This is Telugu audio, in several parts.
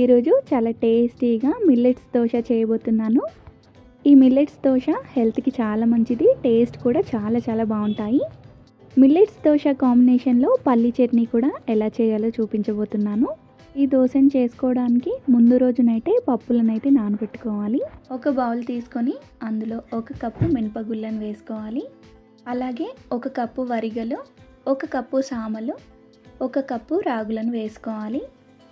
ఈరోజు చాలా టేస్టీగా మిల్లెట్స్ దోశ చేయబోతున్నాను. ఈ మిల్లెట్స్ దోశ హెల్త్కి చాలా మంచిది టేస్ట్ కూడా చాలా చాలా బాగుంటాయి. మిల్లెట్స్ దోశ కాంబినేషన్లో పల్లీ చట్నీ కూడా ఎలా చేయాలో చూపించబోతున్నాను. ఈ దోశను చేసుకోవడానికి ముందు రోజునైతే పప్పులనైతే నానబెట్టుకోవాలి. ఒక బౌల్ తీసుకొని అందులో ఒక కప్పు మినపగుళ్ళను వేసుకోవాలి. అలాగే ఒక కప్పు వరిగలు ఒక కప్పు సామలు ఒక కప్పు రాగులను వేసుకోవాలి.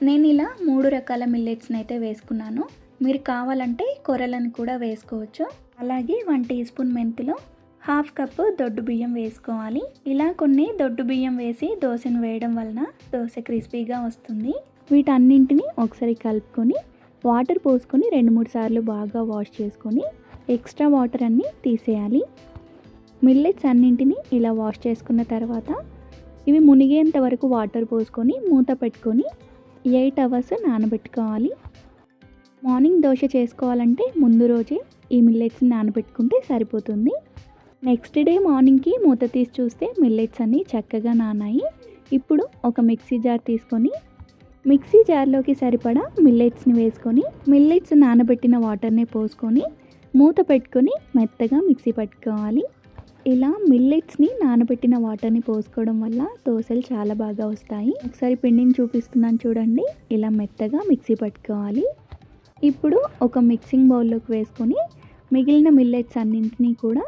నేను ఇలా మూడు రకాల మిల్లెట్స్ని అయితే వేసుకున్నాను. మీరు కావాలంటే కొర్రలను కూడా వేసుకోవచ్చు. అలాగే వన్ టీ స్పూన్ మెంతులు హాఫ్ కప్పు దొడ్డు బియ్యం వేసుకోవాలి. ఇలా కొన్ని దొడ్డు బియ్యం వేసి దోశను వేయడం వలన దోశ క్రిస్పీగా వస్తుంది. వీటన్నింటిని ఒకసారి కలుపుకొని వాటర్ పోసుకొని రెండు మూడు సార్లు బాగా వాష్ చేసుకొని ఎక్స్ట్రా వాటర్ అన్నీ తీసేయాలి. మిల్లెట్స్ అన్నింటినీ ఇలా వాష్ చేసుకున్న తర్వాత ఇవి మునిగేంత వరకు వాటర్ పోసుకొని మూత పెట్టుకొని ఎయిట్ అవర్స్ నానబెట్టుకోవాలి. మార్నింగ్ దోశ చేసుకోవాలంటే ముందు రోజే ఈ మిల్లెట్స్ని నానబెట్టుకుంటే సరిపోతుంది. నెక్స్ట్ డే మార్నింగ్కి మూత తీసి చూస్తే మిల్లెట్స్ అన్నీ చక్కగా నానాయి. ఇప్పుడు ఒక మిక్సీ జార్ తీసుకొని మిక్సీ జార్లోకి సరిపడా మిల్లెట్స్ని వేసుకొని మిల్లెట్స్ నానబెట్టిన వాటర్ని పోసుకొని మూత పెట్టుకొని మెత్తగా మిక్సీ పట్టుకోవాలి. ఇలా మిల్లెట్స్ని నానబెట్టిన వాటర్ని పోసుకోవడం వల్ల దోశలు చాలా బాగా వస్తాయి. ఒకసారి పిండిని చూపిస్తున్నాను చూడండి. ఇలా మెత్తగా మిక్సీ పట్టుకోవాలి. ఇప్పుడు ఒక మిక్సింగ్ బౌల్లోకి వేసుకొని మిగిలిన మిల్లెట్స్ అన్నింటినీ కూడా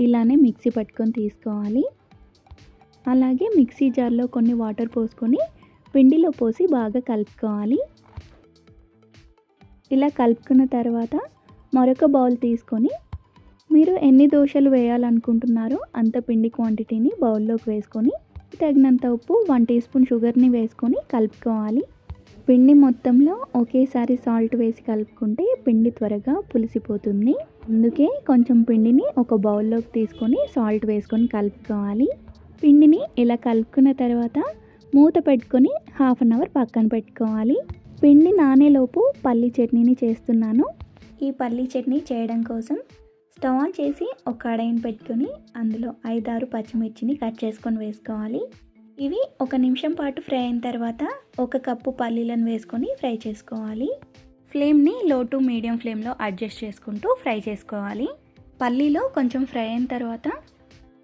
ఇలానే మిక్సీ పట్టుకొని తీసుకోవాలి. అలాగే మిక్సీ జార్లో కొన్ని వాటర్ పోసుకొని పిండిలో పోసి బాగా కలుపుకోవాలి. ఇలా కలుపుకున్న తర్వాత మరొక బౌల్ తీసుకొని మీరు ఎన్ని దోశలు వేయాలనుకుంటున్నారో అంత పిండి క్వాంటిటీని బౌల్లోకి వేసుకొని తగినంత ఉప్పు వన్ టీ స్పూన్ షుగర్ని వేసుకొని కలుపుకోవాలి. పిండి మొత్తంలో ఒకేసారి సాల్ట్ వేసి కలుపుకుంటే పిండి త్వరగా పులిసిపోతుంది. అందుకే కొంచెం పిండిని ఒక బౌల్లోకి తీసుకొని సాల్ట్ వేసుకొని కలుపుకోవాలి. పిండిని ఇలా కలుపుకున్న తర్వాత మూత పెట్టుకొని హాఫ్ అన్ అవర్ పక్కన పెట్టుకోవాలి. పిండి నానేలోపు పల్లి చట్నీని చేస్తున్నాను. ఈ పల్లీ చట్నీ చేయడం కోసం స్టవ్ ఆన్ చేసి ఒక కడాయిని పెట్టుకొని అందులో ఐదారు పచ్చిమిర్చిని కట్ చేసుకొని వేసుకోవాలి. ఇవి ఒక నిమిషం పాటు ఫ్రై అయిన తర్వాత ఒక కప్పు పల్లీలను వేసుకొని ఫ్రై చేసుకోవాలి. ఫ్లేమ్ని లో టు మీడియం ఫ్లేమ్లో అడ్జస్ట్ చేసుకుంటూ ఫ్రై చేసుకోవాలి. పల్లీలో కొంచెం ఫ్రై అయిన తర్వాత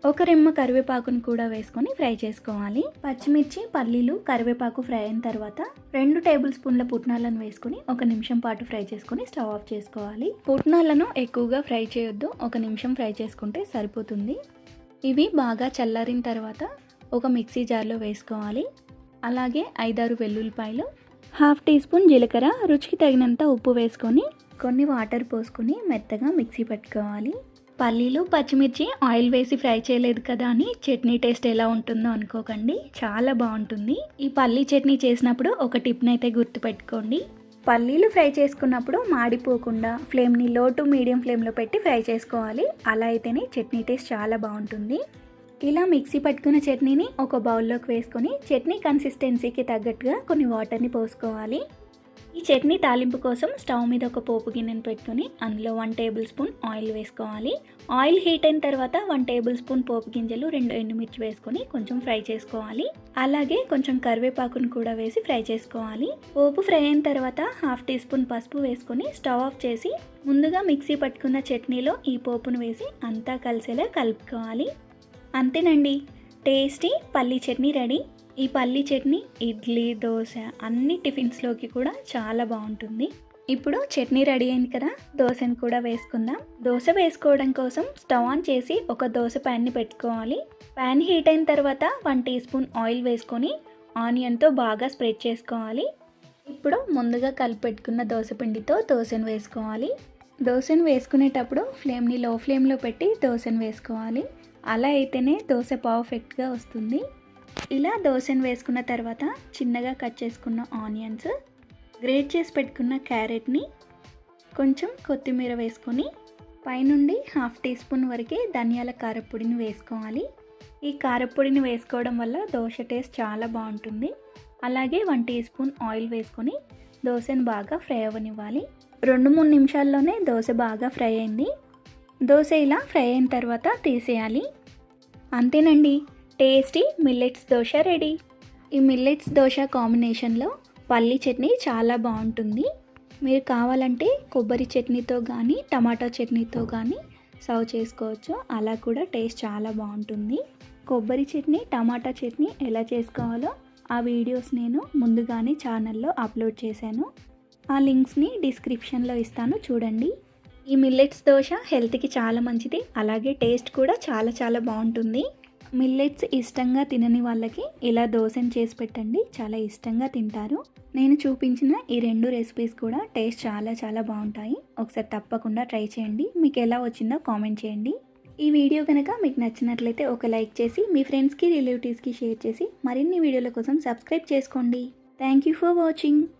ఒక రెమ్మ కరివేపాకును కూడా వేసుకొని ఫ్రై చేసుకోవాలి. పచ్చిమిర్చి పల్లీలు కరివేపాకు ఫ్రై అయిన తర్వాత రెండు టేబుల్ స్పూన్ల పుట్నాలను వేసుకొని ఒక నిమిషం పాటు ఫ్రై చేసుకొని స్టవ్ ఆఫ్ చేసుకోవాలి. పుట్నాలను ఎక్కువగా ఫ్రై చేయొద్దు. ఒక నిమిషం ఫ్రై చేసుకుంటే సరిపోతుంది. ఇవి బాగా చల్లారిన తర్వాత ఒక మిక్సీ జార్లో వేసుకోవాలి. అలాగే ఐదారు వెల్లుల్లిపాయలు హాఫ్ టీ స్పూన్ జీలకర్ర రుచికి తగినంత ఉప్పు వేసుకొని కొన్ని వాటర్ పోసుకొని మెత్తగా మిక్సీ పెట్టుకోవాలి. పల్లీలు పచ్చిమిర్చి ఆయిల్ వేసి ఫ్రై చేయలేదు కదా అని చట్నీ టేస్ట్ ఎలా ఉంటుందో అనుకోకండి. చాలా బాగుంటుంది. ఈ పల్లీ చట్నీ చేసినప్పుడు ఒక టిప్నైతే గుర్తుపెట్టుకోండి. పల్లీలు ఫ్రై చేసుకున్నప్పుడు మాడిపోకుండా ఫ్లేమ్ని లో టు మీడియం ఫ్లేమ్లో పెట్టి ఫ్రై చేసుకోవాలి. అలా అయితేనే చట్నీ టేస్ట్ చాలా బాగుంటుంది. ఇలా మిక్సీ పట్టుకున్న చట్నీని ఒక బౌల్లోకి వేసుకొని చట్నీ కన్సిస్టెన్సీకి తగ్గట్టుగా కొన్ని వాటర్ని పోసుకోవాలి. ఈ చట్నీ తాలింపు కోసం స్టవ్ మీద ఒక పోపు గిన్నెను పెట్టుకొని అందులో వన్ టేబుల్ స్పూన్ ఆయిల్ వేసుకోవాలి. ఆయిల్ హీట్ అయిన తర్వాత వన్ టేబుల్ స్పూన్ పోపు గింజలు రెండు ఎండుమిర్చి వేసుకొని కొంచెం ఫ్రై చేసుకోవాలి. అలాగే కొంచెం కరివేపాకును కూడా వేసి ఫ్రై చేసుకోవాలి. పోపు ఫ్రై అయిన తర్వాత హాఫ్ టీ స్పూన్ పసుపు వేసుకొని స్టవ్ ఆఫ్ చేసి ముందుగా మిక్సీ పట్టుకున్న చట్నీలో ఈ పోపును వేసి అంతా కలిసేలా కలుపుకోవాలి. అంతేనండి. టేస్టీ పల్లీ చట్నీ రెడీ. ఈ పల్లీ చట్నీ ఇడ్లీ దోశ అన్ని టిఫిన్స్లోకి కూడా చాలా బాగుంటుంది. ఇప్పుడు చట్నీ రెడీ అయింది కదా దోశను కూడా వేసుకుందాం. దోశ వేసుకోవడం కోసం స్టవ్ ఆన్ చేసి ఒక దోశ ప్యాన్ని పెట్టుకోవాలి. ప్యాన్ హీట్ అయిన తర్వాత వన్ టీ స్పూన్ ఆయిల్ వేసుకొని ఆనియన్తో బాగా స్ప్రెడ్ చేసుకోవాలి. ఇప్పుడు ముందుగా కలిపెట్టుకున్న దోశ పిండితో దోశను వేసుకోవాలి. దోశను వేసుకునేటప్పుడు ఫ్లేమ్ని లో ఫ్లేమ్లో పెట్టి దోశను వేసుకోవాలి. అలా అయితేనే దోశ పర్ఫెక్ట్గా వస్తుంది. ఇలా దోశను వేసుకున్న తర్వాత చిన్నగా కట్ చేసుకున్న ఆనియన్స్ గ్రేట్ చేసి పెట్టుకున్న క్యారెట్ని కొంచెం కొత్తిమీర వేసుకొని పైనుండి హాఫ్ టీ స్పూన్ వరకే ధనియాల కారపొడిని వేసుకోవాలి. ఈ కారపొడిని వేసుకోవడం వల్ల దోశ టేస్ట్ చాలా బాగుంటుంది. అలాగే వన్ టీ స్పూన్ ఆయిల్ వేసుకొని దోశను బాగా ఫ్రై అవ్వనివ్వాలి. రెండు మూడు నిమిషాల్లోనే దోశ బాగా ఫ్రై అయింది. దోశ ఇలా ఫ్రై అయిన తర్వాత తీసేయాలి. అంతేనండి. Tasty millets dosa ready. ఈ మిల్లెట్స్ దోశ కాంబినేషన్లో పల్లి చట్నీ చాలా బాగుంటుంది. మీరు కావాలంటే కొబ్బరి చట్నీతో కానీ టమాటా చట్నీతో కానీ సర్వ్ చేసుకోవచ్చు. అలా కూడా టేస్ట్ చాలా బాగుంటుంది. కొబ్బరి చట్నీ టమాటా చట్నీ ఎలా చేసుకోవాలో ఆ వీడియోస్ నేను ముందుగానే ఛానల్లో అప్లోడ్ చేశాను. ఆ లింక్స్ని డిస్క్రిప్షన్లో ఇస్తాను చూడండి. ఈ మిల్లెట్స్ దోశ హెల్త్కి చాలా మంచిది. అలాగే టేస్ట్ కూడా చాలా చాలా బాగుంటుంది. మిల్లెట్స్ ఇష్టంగా తినని వాళ్ళకి ఇలా దోశను చేసి పెట్టండి. చాలా ఇష్టంగా తింటారు. నేను చూపించిన ఈ రెండు రెసిపీస్ కూడా టేస్ట్ చాలా చాలా బాగుంటాయి. ఒకసారి తప్పకుండా ట్రై చేయండి. మీకు ఎలా వచ్చిందో కామెంట్ చేయండి. ఈ వీడియో కనుక మీకు నచ్చినట్లయితే ఒక లైక్ చేసి మీ ఫ్రెండ్స్కి రిలేటివ్స్కి షేర్ చేసి మరిన్ని వీడియోల కోసం సబ్స్క్రైబ్ చేసుకోండి. Thank you for watching